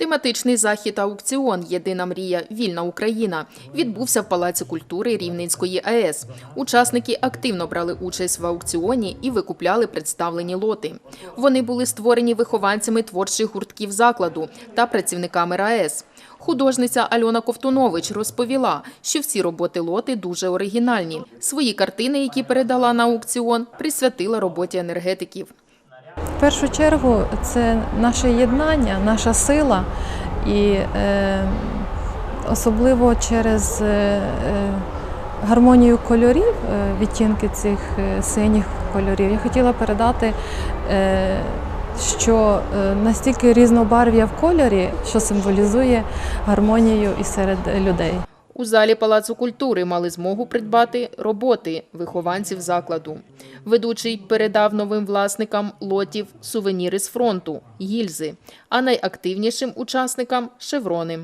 Тематичний захід аукціон Єдина мрія Вільна Україна відбувся в Палаці культури Рівненської АЕС. Учасники активно брали участь в аукціоні і викупляли представлені лоти. Вони були створені вихованцями творчих гуртків закладу та працівниками РаЕС. Художниця Альона Ковтунович розповіла, що всі роботи лоти дуже оригінальні. Свої картини, які передала на аукціон, присвятила роботі енергетиків. Першу чергу це наше єднання, наша сила, і е, особливо через е, е, гармонію кольорів, е, відтінки цих е, синіх кольорів. Я хотіла передати, е, що настільки різнобарв'я в кольорі, що символізує гармонію і серед людей. У залі Палацу культури мали змогу придбати роботи вихованців закладу. Ведучий передав новим власникам лотів сувеніри з фронту, гільзи, а найактивнішим учасникам шеврони.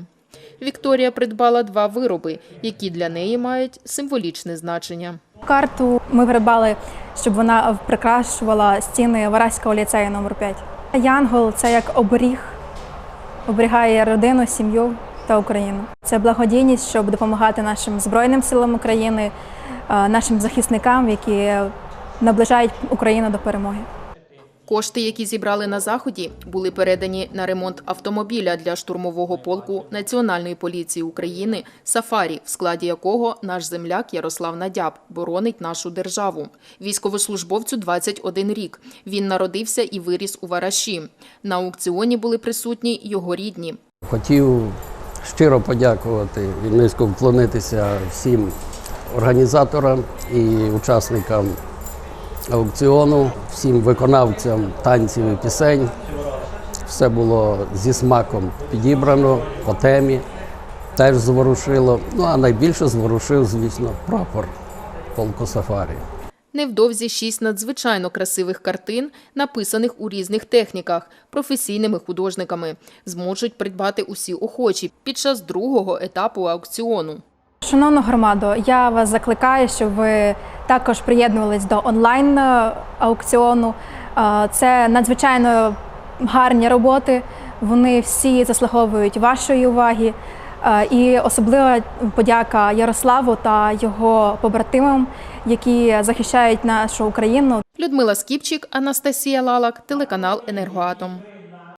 Вікторія придбала два вироби, які для неї мають символічне значення. Карту ми придбали, щоб вона прикрашувала стіни Вараського ліцею номер 5 Янгол це як оберіг, оберігає родину, сім'ю та Україну. Це благодійність, щоб допомагати нашим Збройним силам України, е, нашим захисникам, які наближають Україну до перемоги. Кошти, які зібрали на заході, були передані на ремонт автомобіля для штурмового полку Національної поліції України Сафарі, в складі якого наш земляк Ярослав Надяб боронить нашу державу. Військовослужбовцю 21 рік. Він народився і виріс у Вараші. На аукціоні були присутні його рідні. Хотів щиро подякувати і низько вклонитися всім організаторам і учасникам аукціону, всім виконавцям танців і пісень. Все було зі смаком підібрано по темі, теж зворушило. Ну а найбільше зворушив, звісно, прапор полку Сафарі. Невдовзі шість надзвичайно красивих картин, написаних у різних техніках, професійними художниками, зможуть придбати усі охочі під час другого етапу аукціону. Шановна громадо, я вас закликаю, щоб ви також приєднувались до онлайн е, аукціону. Е, Це надзвичайно гарні роботи. Вони всі заслуговують вашої уваги. Е, І особлива подяка Ярославу та його побратимам, які захищають нашу Україну. Людмила Скіпчик, Анастасія Лалак, телеканал Енергоатом.